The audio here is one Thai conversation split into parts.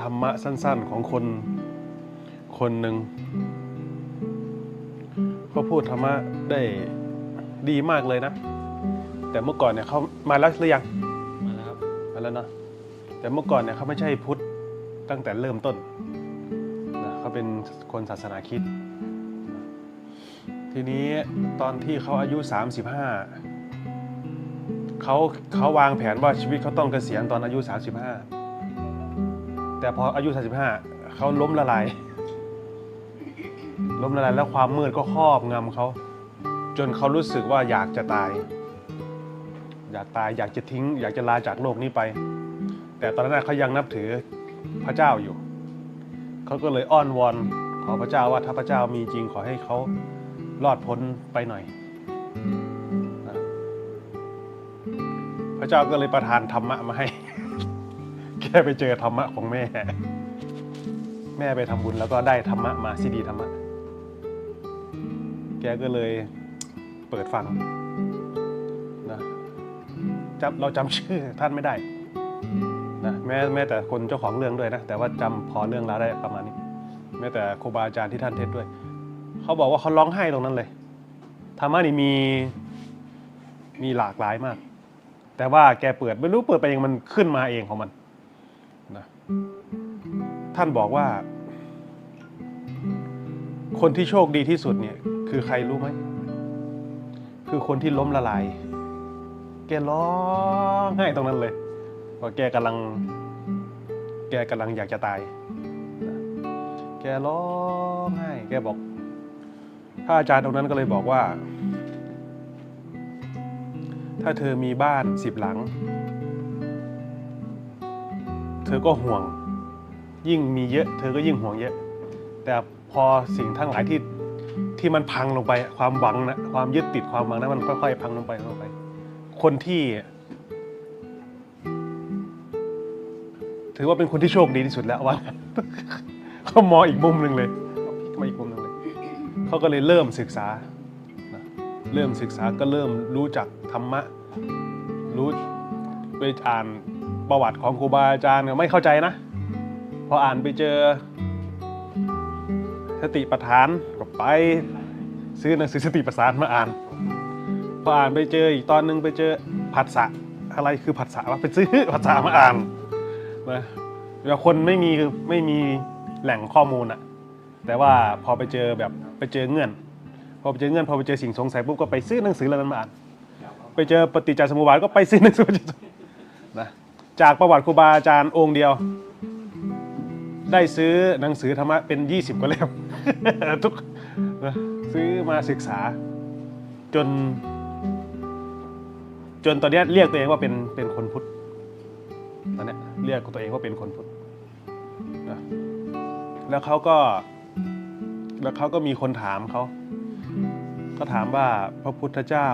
ธรรมะสั้น ๆของคนคนหนึ่งเขาพูดธรรมะได้ดีมากเลยนะ แต่เมื่อก่อนเนี่ยเขามาแล้วหรือยังมาแล้วครับมาแล้วเนาะแต่เมื่อก่อนเนี่ยเขาไม่ใช่พุทธตั้งแต่เริ่มต้นนะเขาเป็นคนศาสนาคริด ทีนี้ตอนที่เขาอายุ 35เขาเขาวางแผนว่าชีวิตเขาต้องเกษียณตอนอายุ 35 แต่พออายุ 35 เขาล้มละลาย ล้มละลายแล้วความมืดก็ครอบงำเขา จนเขารู้สึกว่าอยากจะตาย อยากตายอยากจะทิ้ง อยากจะลาจากโลกนี้ไป แต่ตอนนั้นนะเขายังนับถือพระเจ้าอยู่ เขาก็เลยอ้อนวอนขอพระเจ้าว่าถ้าพระเจ้ามีจริงขอให้เขารอดพ้นไปหน่อยนะพระเจ้าก็เลยประทานธรรมะมาให้ แกไปเจอธรรมะของแม่ แม่ไปทำบุญแล้วก็ได้ธรรมะมาซีดีธรรมะ แกก็เลยเปิดฟังนะจำเราจำชื่อท่านไม่ได้นะแม้แม้แต่คนเจ้าของเรื่องด้วยนะ แต่ว่าจำพอเรื่องราวได้ประมาณนี้ แม้แต่ครูบาอาจารย์ที่ท่านเทศด้วย เขาบอกว่าเขาร้องไห้ตรงนั้นเลยธรรมะนี่มีมีหลากหลายมาก แต่ว่าแกเปิดไม่รู้เปิดไปเองมันขึ้นมาเองของมัน ท่านบอกว่า คนที่โชคดีที่สุดเนี่ย คือใครรู้ไหม คือคนที่ล้มละลาย แกร้องไห้ตรงนั้นเลยเพราแกกำลัง แกกำลังอยากจะตาย แกร้องไห้ แกบอกพระอาจารย์ตรงนั้นก็เลยบอกว่า ถ้าเธอมีบ้านสิบหลัง เธอก็ห่วง ยิ่งมีเยอะ เธอก็ยิ่งห่วงเยอะ แต่พอสิ่งทั้งหลายที่ที่มันพังลงไป ความหวังนะความยึดติดความหวังนะมันค่อยๆพังลงไปลงไป คนที่ ถือว่าเป็นคนที่โชคดีที่สุดแล้วว่าเขามองอีกมุมหนึ่งเลยเขาพลิกมาอีกมุมหนึ่งเลยเขาก็เลยเริ่มศึกษาเริ่มศึกษาก็เริ่มรู้จักธรรมะ รู้ไปอ่าน ประวัติของครูบาอาจารย์ก็ไม่เข้าใจนะ พออ่านไปเจอ สติปัฏฐานก็ไปซื้อหนังสือสติปัฏฐานมาอ่าน พออ่านไปเจออีกตอนหนึงไปเจอผัสสะอะไรคือผัสสะวะไปซื้อผัสสะมาอ่านนะเวลาคนไม่มีไม่มีแหล่งข้อมูลอะแต่ว่าพอไปเจอแบบไปเจอเงื่อน พอไปเจอเงื่อนพอไปเจอสิ่งสงสัยปุ๊บก็ไปซื้อหนังสือเล่านั้นมาอ่านไปเจอปฏิจจสมุปบาทก็ไปซื้อหนังสือนะจา จากประวัติครูบาอาจารย์องค์เดียว ได้ซื้อหนังสือธรรมะเป็น 20 กว่าเล่ม ทุกซื้อมาศึกษา จน จนตอนนี้เรียกตัวเองว่าเป็นเป็นคนพุทธตอนนี้เรียกตัวเองว่าเป็นคนพุทธนะแล้วเขาก็ แล้วเขาก็มีคนถามเขาเขาถามว่าพระพุทธเจ้า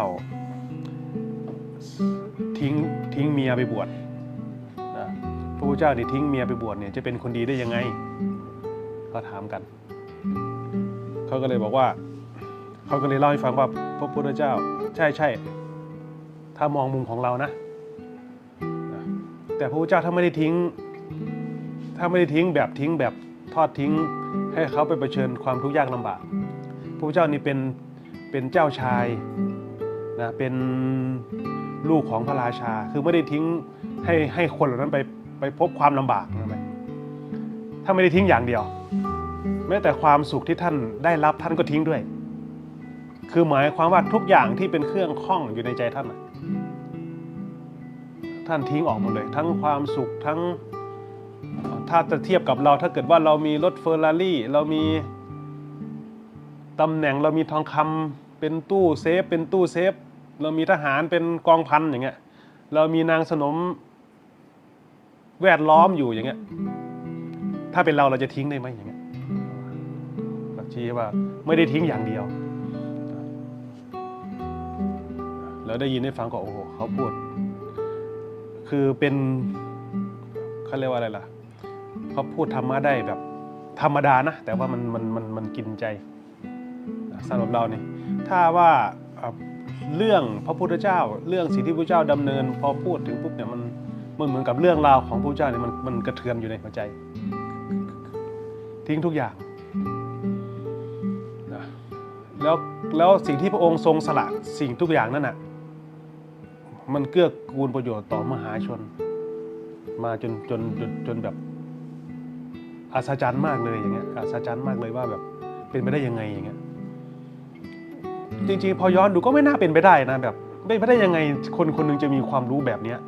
ทิ้งทิ้งเมียไปบวช พระพุทธเจ้านี่ทิ้งเมียไปบวชเนี่ยจะเป็นคนดีได้ยังไงเขาถามกัน เขาก็เลยบอกว่า เขาก็เลยเล่าให้ฟังว่าพระพุทธเจ้า ใช่ใช่ถ้ามองมุมของเรานะนะแต่พระพุทธเจ้าถ้าไม่ได้ทิ้ง ถ้าไม่ได้ทิ้งแบบทิ้งแบบทอดทิ้ง ให้เขาไปเผชิญความทุกข์ยากลำบากพระพุทธเจ้านี่เป็นเป็นเจ้าชายนะเป็นลูกของพระราชา คือไม่ได้ทิ้งให้ให้คนเหล่านั้นไป ไปพบความลำบากนะไหมถ้าไม่ได้ทิ้งอย่างเดียว แม้แต่ความสุขที่ท่านได้รับท่านก็ทิ้งด้วย คือหมายความว่าทุกอย่างที่เป็นเครื่องข้องอยู่ในใจท่านท่านทิ้งออกหมดเลย ทั้งความสุขทั้งถ้าจะเทียบกับเราถ้าเกิดว่าเรามีรถเฟอร์รารี่เรามีตำแหน่งเรามีทองคำเป็นตู้เซฟ เป็นตู้เซฟ เรามีทหารเป็นกองพันอย่างเงี้ยเรามีนางสนม แวดล้อมอยู่อย่างเงี้ย ถ้าเป็นเราเราจะทิ้งได้ไหมอย่างเงี้ยก็ชี้ว่าไม่ได้ทิ้งอย่างเดียว แล้วได้ยินได้ฟังก็โอ้โหเขาพูด คือเป็นเขาเรียกว่าอะไรล่ะเขาพูดธรรมะได้แบบ ธรรมดานะ แต่ว่ามันมันมันมันกินใจสำหรับเราเนี่ยถ้าว่าเอ่อเรื่องพระพุทธเจ้า เรื่องสิ่งที่พระพุทธเจ้าดำเนิน พอพูดถึงปุ๊บเนี่ยมัน มันเหมือนกับเรื่องราวของพระเจ้าเนี่ยมันมันกระเทือนอยู่ในหัวใจ ทิ้งทุกอย่างนะแล้วแล้วสิ่งที่พระองค์ทรงสละสิ่งทุกอย่างนั่นน่ะมันเกื้อกูลประโยชน์ต่อมหาชน มาจนจนจนจนแบบอัศจรรย์มากเลยอย่างเงี้ยอัศจรรย์มากเลยว่าแบบเป็นไปได้ยังไงอย่างเงี้ยจริงๆพอย้อนดูก็ไม่น่าเป็นไปได้นะแบบไม่ไปได้ยังไงคนคนหนึงจะมีความรู้แบบเนี้ย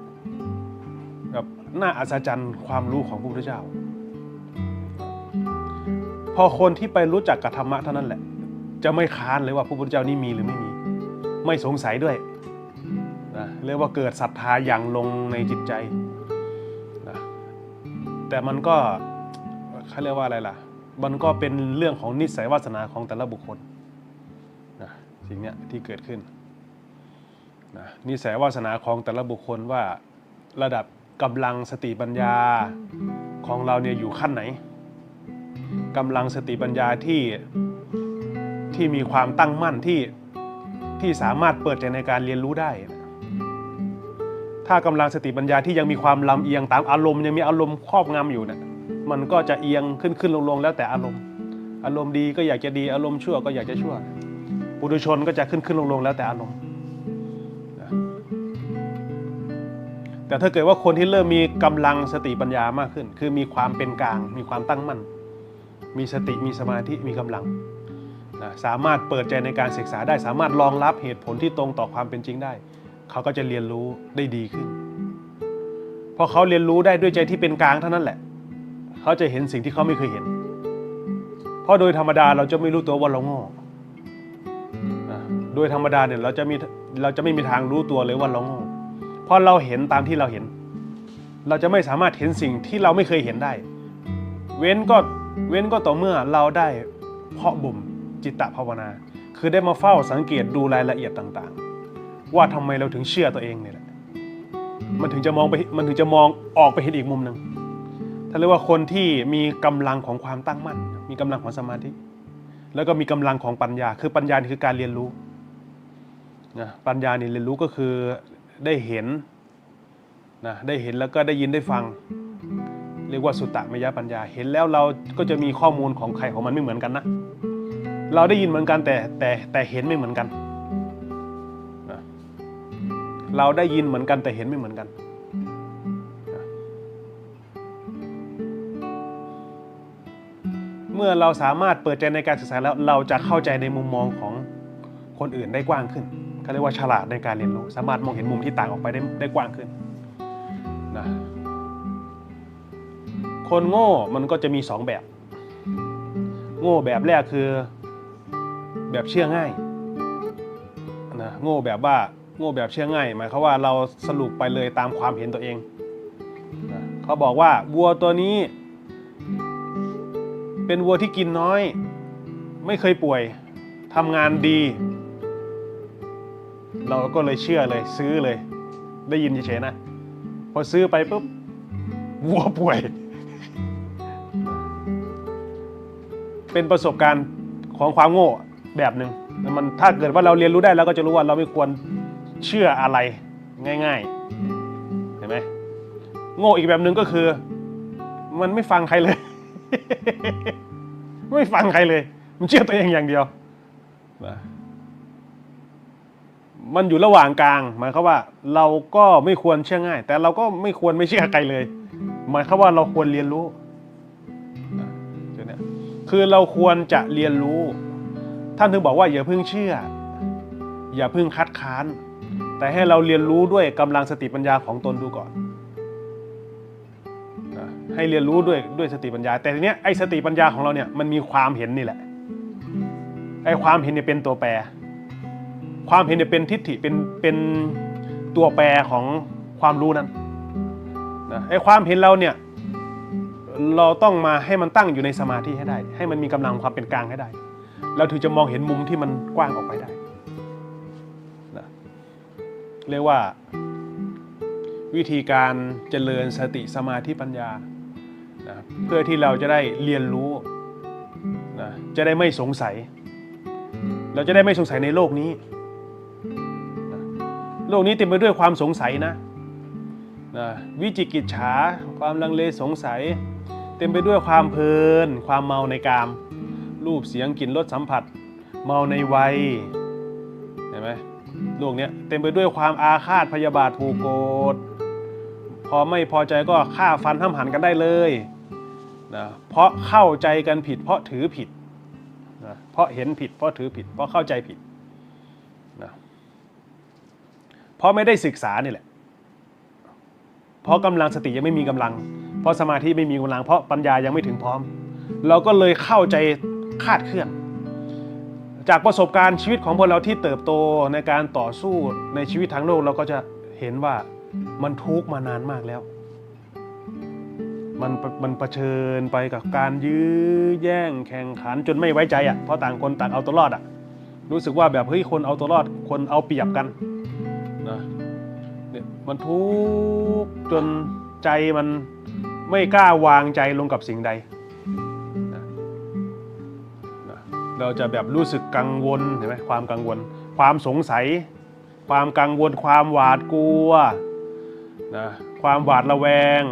น่าอัศจรรย์ความรู้ของพระพุทธเจ้า พอคนที่ไปรู้จักกับธรรมะเท่านั้นแหละ จะไม่ค้านเลยว่าพระพุทธเจ้านี่มีหรือไม่มี ไม่สงสัยด้วยนะเรียกว่าเกิดศรัทธาอย่างลงในจิตใจนะแต่มันก็เขาเรียกว่าอะไรล่ะ มันก็เป็นเรื่องของนิสัยวาสนาของแต่ละบุคคลนะสิ่งเนี้ยที่เกิดขึ้นนะนิสัยวาสนาของแต่ละบุคคลว่าระดับ กำลังสติปัญญาของเราเนี่ยอยู่ขั้นไหนกำลังสติปัญญาที่ที่มีความตั้งมั่นที่ที่สามารถเปิดใจในการเรียนรู้ได้ ถ้ากำลังสติปัญญาที่ยังมีความลำเอียงตามอารมณ์ยังมีอารมณ์ครอบงำอยู่เนี่ยมันก็จะเอียงขึ้นขึ้นลงลงแล้วแต่อารมณ์ อารมณ์ดีก็อยากจะดีอารมณ์ชั่วก็อยากจะชั่ว ปุถุชนก็จะขึ้นขึ้นลงลงแล้วแต่อารมณ์ แต่ถ้าเกิดว่าคนที่เริ่มมีกำลังสติปัญญามากขึ้น คือมีความเป็นกลาง มีความตั้งมั่น มีสติมีสมาธิมีกำลังนะสามารถเปิดใจในการศึกษาได้ สามารถรองรับเหตุผลที่ตรงต่อความเป็นจริงได้ เขาก็จะเรียนรู้ได้ดีขึ้นเพราะเขาเรียนรู้ได้ด้วยใจที่เป็นกลางเท่านั้นแหละ เขาจะเห็นสิ่งที่เขาไม่เคยเห็น เพราะโดยธรรมดาเราจะไม่รู้ตัวว่าเราโง่โดยธรรมดาเนี่ยเราจะมีเราจะไม่มีทางรู้ตัวเลยว่าเราโง่ พราะเราเห็นตามที่เราเห็น เราจะไม่สามารถเห็นสิ่งที่เราไม่เคยเห็นได้ เว้นก็เว้นก็ต่อเมื่อเราได้เพาะบ่มจิตตภาวนา คือได้มาเฝ้าสังเกตดูรายละเอียดต่างๆ ว่าทำไมเราถึงเชื่อตัวเองเนี่ยแหละมันถึงจะมองไปมันถึงจะมองออกไปเห็นอีกมุมหนึ่งถ้าเรียกว่าคนที่มีกำลังของความตั้งมั่น มีกำลังของสมาธิ แล้วก็มีกำลังของปัญญา คือปัญญานี่คือการเรียนรู้นะปัญญานี่เรียนรู้ก็คือ ได้เห็นนะได้เห็นแล้วก็ได้ยินได้ฟัง เรียกว่าสุตตะมยปัญญา เห็นแล้วเราก็จะมีข้อมูลของใครของมันไม่เหมือนกันนะ เราได้ยินเหมือนกันแต่แต่แต่เห็นไม่เหมือนกันนะเราได้ยินเหมือนกันแต่เห็นไม่เหมือนกันนะเมื่อเราสามารถเปิดใจในการศึกษาแล้วเราจะเข้าใจในมุมมองของคนอื่นได้กว้างขึ้น เขาเรียกว่าฉลาดในการเรียนรู้ สามารถมองเห็นมุมที่ต่างออกไปได้ได้กว้างขึ้นนะคนโง่มันก็จะมีสองแบบ โง่แบบแรกคือแบบเชื่อง่ายนะโง่แบบว่าโง่แบบเชื่อง่าย หมายความว่าเราสรุปไปเลยตามความเห็นตัวเองนะเขาบอกว่าวัวตัวนี้ เป็นวัวที่กินน้อย ไม่เคยป่วยทำงานดี เราก็เลยเชื่อเลยซื้อเลย ได้ยินเฉยๆนะ พอซื้อไปปุ๊บวัวป่วย เป็นประสบการณ์ของความโง่แบบหนึ่งแล้วมันถ้าเกิดว่าเราเรียนรู้ได้เราก็จะรู้ว่าเราไม่ควรเชื่ออะไรง่าย ๆ เห็นไหมโง่อีกแบบหนึ่งก็คือ มันไม่ฟังใครเลย ไม่ฟังใครเลย มันเชื่อตัวเองอย่างเดียวนะ มันอยู่ระหว่างกลาง หมายความว่าเราก็ไม่ควรเชื่อง่าย แต่เราก็ไม่ควรไม่เชื่อใครเลย หมายความว่าเราควรเรียนรู้นะจุดเนี้ยคือเราควรจะเรียนรู้ ท่านถึงบอกว่าอย่าเพิ่งเชื่อ อย่าเพิ่งคัดค้าน แต่ให้เราเรียนรู้ด้วยกำลังสติปัญญาของตนดูก่อนนะให้เรียนรู้ด้วยด้วยสติปัญญา แต่ทีเนี้ยไอ้สติปัญญาของเราเนี่ยมันมีความเห็นนี่แหละไอ้ความเห็นเนี่ยเป็นตัวแปร ความเห็นเนี่ยเป็นทิฏฐิเป็นเป็นตัวแปรของความรู้นั้นนะไอ้ความเห็นเราเนี่ยเราต้องมาให้มันตั้งอยู่ในสมาธิให้ได้ ให้มันมีกำลังความเป็นกลางให้ได้ เราถึงจะมองเห็นมุมที่มันกว้างออกไปได้นะเรียกว่าวิธีการเจริญสติสมาธิปัญญานะเพื่อที่เราจะได้เรียนรู้นะจะได้ไม่สงสัย เราจะได้ไม่สงสัยในโลกนี้ โลกนี้เต็มไปด้วยความสงสัยนะนะวิจิกิจฉาความลังเลสงสัย เต็มไปด้วยความเพลิน ความเมาในกาม รูปเสียงกลิ่นรสสัมผัส เมาในวัยเห็นไหมโลกนี้เต็มไปด้วยความอาฆาตพยาบาทผูกโกรธพอไม่พอใจก็ฆ่าฟันห้ำหันกันได้เลยนะเพราะเข้าใจกันผิด เพราะถือผิดนะเพราะเห็นผิด เพราะถือผิด เพราะเข้าใจผิดนะ เพราะไม่ได้ศึกษานี่แหละ เพราะกำลังสติยังไม่มีกำลัง เพราะสมาธิไม่มีกำลัง เพราะปัญญายังไม่ถึงพร้อม เราก็เลยเข้าใจคาดเคลื่อน จากประสบการณ์ชีวิตของพวกเราที่เติบโตในการต่อสู้ในชีวิตทางโลกเราก็จะเห็นว่ามันทุกข์มานานมากแล้ว มันมันเผชิญไปกับการยื้อแย่งแข่งขันจนไม่ไว้ใจอะเพราะต่างคนต่างเอาตัวรอดอะรู้สึกว่าแบบเฮ้ยคนเอาตัวรอดคนเอาเปรียบกัน นะเนี่ยมันทุกข์จนใจมันไม่กล้าวางใจลงกับสิ่งใดเราจะแบบรู้สึกกังวลเห็นไหมความกังวล ความสงสัย ความกังวล ความหวาดกลัวนะความหวาดระแวง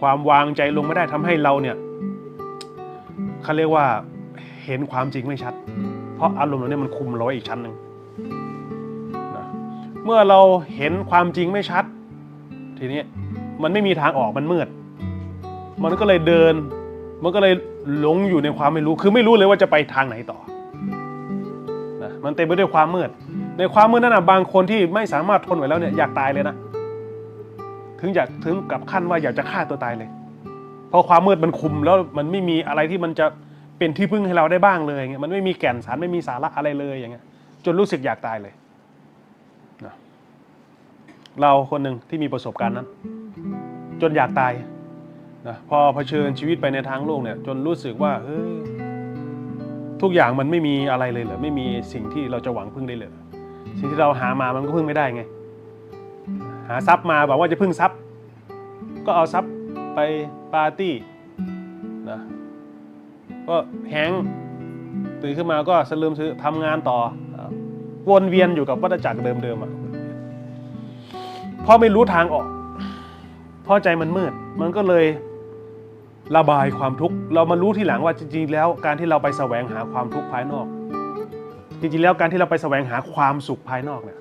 ความวางใจลงไม่ได้ทำให้เราเนี่ยเขาเรียกว่าเห็นความจริงไม่ชัด เพราะอารมณ์เราเนี่ยมันคุมเราไว้อีกชั้นหนึ่ง เมื่อเราเห็นความจริงไม่ชัด ทีนี้มันไม่มีทางออกมันมืด มันก็เลยเดิน มันก็เลยหลงอยู่ในความไม่รู้ คือไม่รู้เลยว่าจะไปทางไหนต่อนะมันเต็มไปด้วยความมืด ในความมืดนั้นนะบางคนที่ไม่สามารถทนไหวแล้วเนี่ยอยากตายเลยนะ ถึงอยากถึงกับขั้นว่าอยากจะฆ่าตัวตายเลย เพราะความมืดมันคุมแล้วมันไม่มีอะไรที่มันจะเป็นที่พึ่งให้เราได้บ้างเลยเงี้ย มันไม่มีแก่นสารไม่มีสาระอะไรเลยอย่างเงี้ย จนรู้สึกอยากตายเลย เราคนหนึ่งที่มีประสบการณ์นั้น จนอยากตายนะพอเผชิญชีวิตไปในทางโลกเนี่ย จนรู้สึกว่าเฮ้ยทุกอย่างมันไม่มีอะไรเลยเหรอไม่มีสิ่งที่เราจะหวังพึ่งได้เลยสิ่งที่เราหามามันก็พึ่งไม่ได้ไง หาทรัพย์มาบอกว่าจะพึ่งทรัพย์ ก็เอาทรัพย์ไปปาร์ตี้นะก็แฮงตื่นขึ้นมาก็สลืมซื้อทำงานต่อ วนเวียนอยู่กับวัฏจักรเดิมๆอะ พราะไม่รู้ทางออกพราะใจมันมืด มันก็เลยระบายความทุกข์ เรามารู้ทีหลังว่าจริงๆ แล้วการที่เราไปแสวงหาความทุกข์ภายนอก จริงๆ แล้วการที่เราไปแสวงหาความสุขภายนอกเนี่ย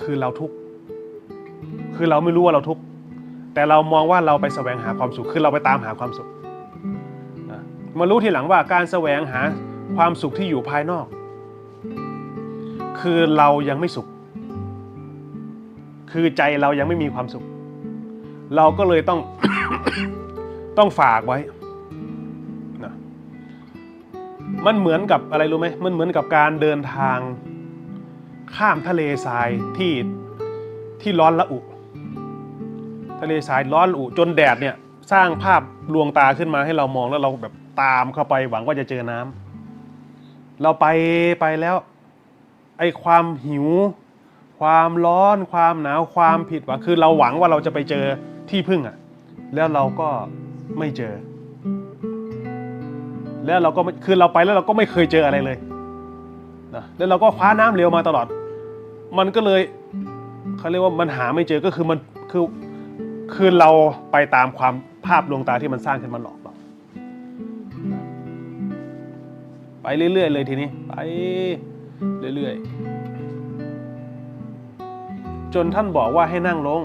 คือเราทุกข์ คือเราไม่รู้ว่าเราทุกข์ แต่เรามองว่าเราไปแสวงหาความสุข คือเราไปตามหาความสุข มารู้ทีหลังว่าการแสวงหาความสุขที่อยู่ภายนอก คือเรายังไม่สุข คือใจเรายังไม่มีความสุข เราก็เลยต้อง ต้องฝากไว้นะมันเหมือนกับอะไรรู้ไหมมันเหมือนกับการเดินทาง ข้ามทะเลทรายที่ที่ร้อนละอุ ทะเลทรายร้อนละอุ จนแดดเนี่ยสร้างภาพลวงตาขึ้นมาให้เรามองแล้วเราแบบตามเข้าไปหวังว่าจะเจอน้ำเราไปไปแล้ว ไอความหิว ความร้อนความหนาวความผิดหวังคือเราหวังว่าเราจะไปเจอที่พึ่งอะแล้วเราก็ไม่เจอ แล้วเราก็คือเราไปแล้วเราก็ไม่เคยเจออะไรเลยนะแล้วเราก็คว้าน้ำเร็วมาตลอด มันก็เลยเขาเรียกว่ามันหาไม่เจอก็คือมันคือคือเราไปตามความภาพลวงตาที่มันสร้างขึ้นมาหลอกเราไปเรื่อยๆเลยทีนี้ ไปเรื่อยๆ จนท่านบอกว่าให้นั่งลง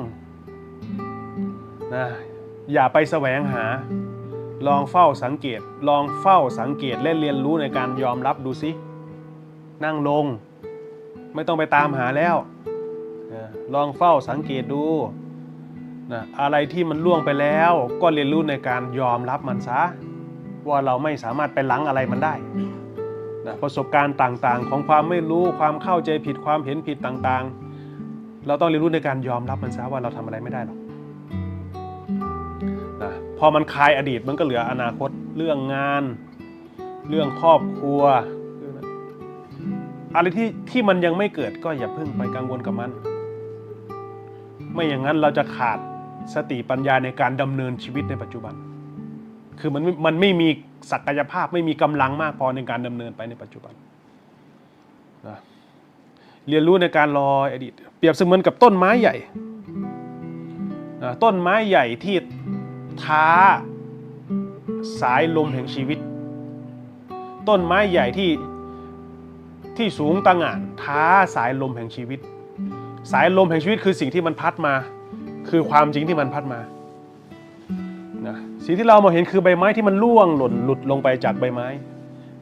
นะอย่าไปแสวงหา ลองเฝ้าสังเกต ลองเฝ้าสังเกตและเรียนรู้ในการยอมรับดูสิ นั่งลง ไม่ต้องไปตามหาแล้ว ลองเฝ้าสังเกตดูนะอะไรที่มันล่วงไปแล้วก็เรียนรู้ในการยอมรับมันซะ ว่าเราไม่สามารถไปหล้างอะไรมันได้นะประสบการณ์ต่างๆ ของความไม่รู้ความเข้าใจผิดความเห็นผิดต่างๆ เราต้องเรียนรู้ในการยอมรับมันซะว่าเราทำอะไรไม่ได้หรอกนะพอมันคลายอดีตมันก็เหลืออนาคตเรื่องงาน เรื่องครอบครัวอะไรที่ที่มันยังไม่เกิดก็อย่าเพิ่งไปกังวลกับมัน ไม่อย่างนั้นเราจะขาดสติปัญญาในการดำเนินชีวิตในปัจจุบัน คือมันม่มันไม่มีศักยภาพไม่มีกำลังมากพอในการดำเนินไปในปัจจุบันนะเรียนรู้ในการรออดีต เปรียบเสมือนกับต้นไม้ใหญ่ ต้นไม้ใหญ่ที่ท้าสายลมแห่งชีวิต ต้นไม้ใหญ่ที่ที่สูงตะหง่านท้าสายลมแห่งชีวิต สายลมแห่งชีวิตคือสิ่งที่มันพัดมา คือความจริงที่มันพัดมานะสิ่งที่เรามาเห็นคือใบไม้ที่มันร่วงหล่นหลุดลงไปจากใบไม้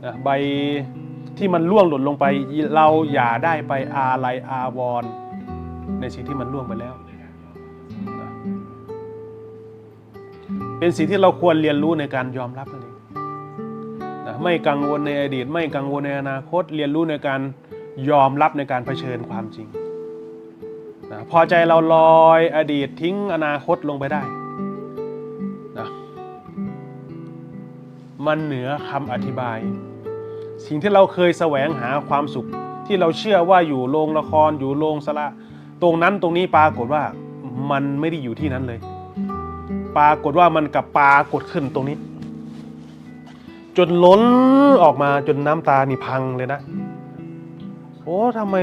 นะใบที่มันร่วงหล่นลงไปเราอย่าได้ไปอาลัยอาวรณ์ ในสิ่งที่มันร่วงไปแล้ว เป็นสิ่งที่เราควรเรียนรู้ในการยอมรับนั่นเองไม่กังวลในอดีต ไม่กังวลในอนาคต เรียนรู้ในการยอมรับในการเผชิญความจริงนะพอใจเราลอยอดีตทิ้งอนาคตลงไปได้นะมันเหนือคำอธิบาย สิ่งที่เราเคยแสวงหาความสุข ที่เราเชื่อว่าอยู่โรงละครอยู่โรงสละ ตรงนั้นตรงนี้ปรากฏว่ามันไม่ได้อยู่ที่นั้นเลย ปรากฏว่ามันกับปรากฏขึ้นตรงนี้ จนล้นออกมาจนน้ำตานี่พังเลยนะ โอ้ทำไม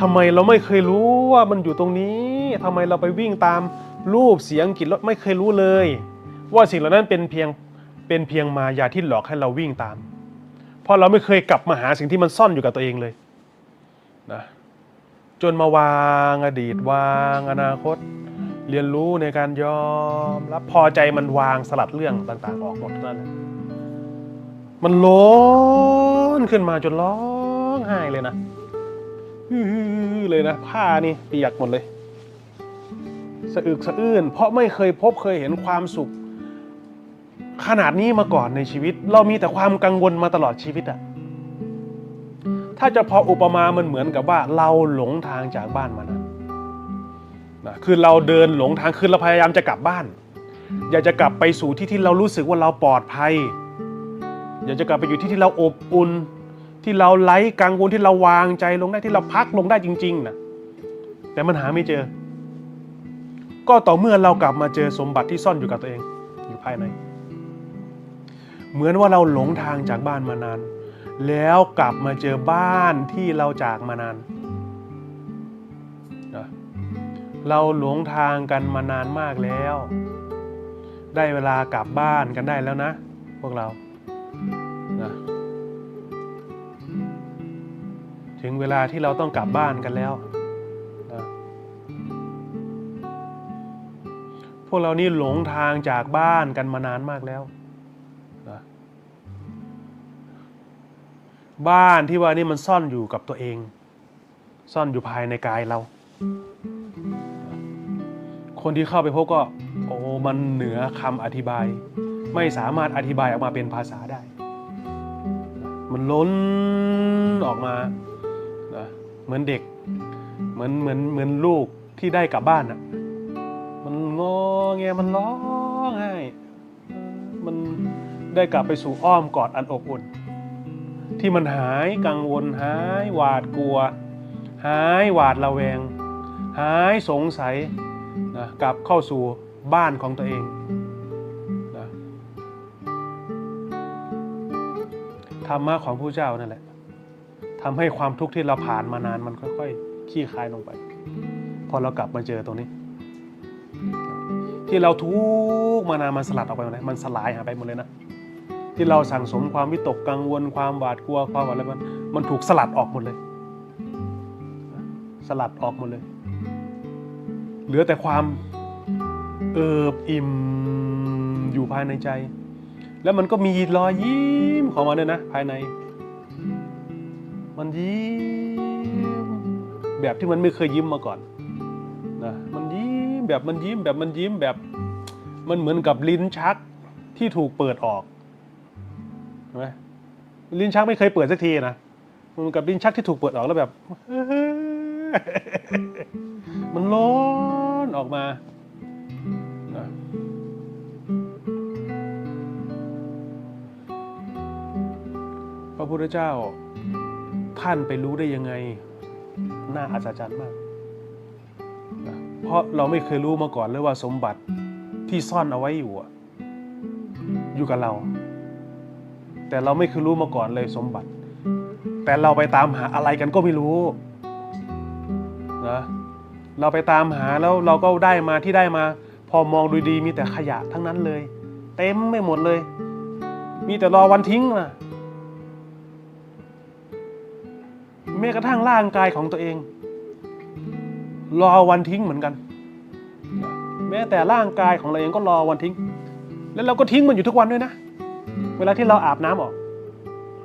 ทำไมเราไม่เคยรู้ว่ามันอยู่ตรงนี้ทำไมเราไปวิ่งตามรูปเสียงกลิ่นรสไม่เคยรู้เลย ว่าสิ่งเหล่านั้นเป็นเพียงเป็นเพียงมายาที่หลอกให้เราวิ่งตาม เพราะเราไม่เคยกลับมาหาสิ่งที่มันซ่อนอยู่กับตัวเองเลยนะ จนมาวางอดีตวางอนาคต เรียนรู้ในการยอมรับพอใจมันวางสลัดเรื่องต่างๆ ออกหมดนั้นแหละมันล้นขึ้นมาจนร้องไห้เลยนะเลยนะผ้านี่เปียกหมดเลย สะอึกสะอื้นเพราะไม่เคยพบเคยเห็นความสุข ขนาดนี้มาก่อนในชีวิต เรามีแต่ความกังวลมาตลอดชีวิตอะ ถ้าจะพออุปมามันเหมือนกับว่าเราหลงทางจากบ้านมานะนะคือเราเดินหลงทางคือเราพยายามจะกลับบ้าน อยากจะกลับไปสู่ที่ที่เรารู้สึกว่าเราปลอดภัย อยากจะกลับไปอยู่ที่ที่เราอบอุ่นที่เราไร้กังวลที่เราวางใจลงได้ที่เราพักลงได้จริงๆนะแต่มันหาไม่เจอ ก็ต่อเมื่อเรากลับมาเจอสมบัติที่ซ่อนอยู่กับตัวเองอยู่ภายใน เหมือนว่าเราหลงทางจากบ้านมานาน แล้วกลับมาเจอบ้านที่เราจากมานาน เราหลงทางกันมานานมากแล้ว ได้เวลากลับบ้านกันได้แล้วนะ พวกเรานะถึงเวลาที่เราต้องกลับบ้านกันแล้วนะพวกเรานี่หลงทางจากบ้านกันมานานมากแล้ว บ้านที่ว่านี่มันซ่อนอยู่กับตัวเอง ซ่อนอยู่ภายในกายเรา คนที่เข้าไปพบก็ โอ้มันเหนือคำอธิบาย ไม่สามารถอธิบายออกมาเป็นภาษาได้ มันล้นออกมานะเหมือนเด็ก เหมือนเหมือนเหมือนลูกที่ได้กลับบ้านอะ มันงอแงมันร้องไห้ มันได้กลับไปสู่อ้อมกอดอันอบอุ่น ที่มันหายกังวลหายหวาดกลัว หายหวาดระแวง หายสงสัยนะกลับเข้าสู่บ้านของตัวเองนะธรรมะของผู้เจ้านั่นแหละทำให้ความทุกข์ที่เราผ่านมานานมันค่อยๆขี้คายลงไป พอเรากลับมาเจอตรงนี้ ที่เราทุกข์มานานมันสลัดออกไปหมดเลยมันสลายหายไปหมดเลยนะ ที่เราสั่งสมความวิตกกังวลความหวาดกลัวความอะไรมันมันถูกสลัดออกหมดเลย สลัดออกหมดเลย เหลือแต่ความเอิบอิ่มอยู่ภายในใจ แล้วมันก็มีรอยยิ้มของมันด้วยนะ ภายใน มันยิ้มแบบที่มันไม่เคยยิ้มมาก่อนนะมันยิ้มแบบมันยิ้มแบบมันยิ้มแบบมันเหมือนกับลิ้นชักที่ถูกเปิดออก ไหมลิ้นชักไม่เคยเปิดสักทีนะมันกับลิ้นชักที่ถูกเปิดออกแล้วแบบ มันล้อนออกมานะพระพุทธเจ้าท่านไปรู้ได้ยังไง น่าอัศจรรย์มาก เพราะเราไม่เคยรู้มาก่อนเลยว่าสมบัติที่ซ่อนเอาไว้อยู่อยู่กับเรา แต่เราไม่เคยรู้มาก่อนเลยสมบัติ แต่เราไปตามหาอะไรกันก็ไม่รู้นะเราไปตามหาแล้วเราก็ได้มาที่ได้มา พอมองดูดีมีแต่ขยะทั้งนั้นเลย เต็มไม่หมดเลย มีแต่รอวันทิ้งนะแม้กระทั่งร่างกายของตัวเอง รอวันทิ้งเหมือนกัน แม้แต่ร่างกายของเราเองก็รอวันทิ้ง แล้วเราก็ทิ้งมันอยู่ทุกวันด้วยนะ เวลาที่เราอาบน้ำออก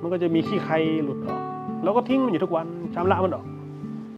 มันก็จะมีขี้ใครหลุดออกเราก็ทิ้งมันอยู่ทุกวันชำระมันออก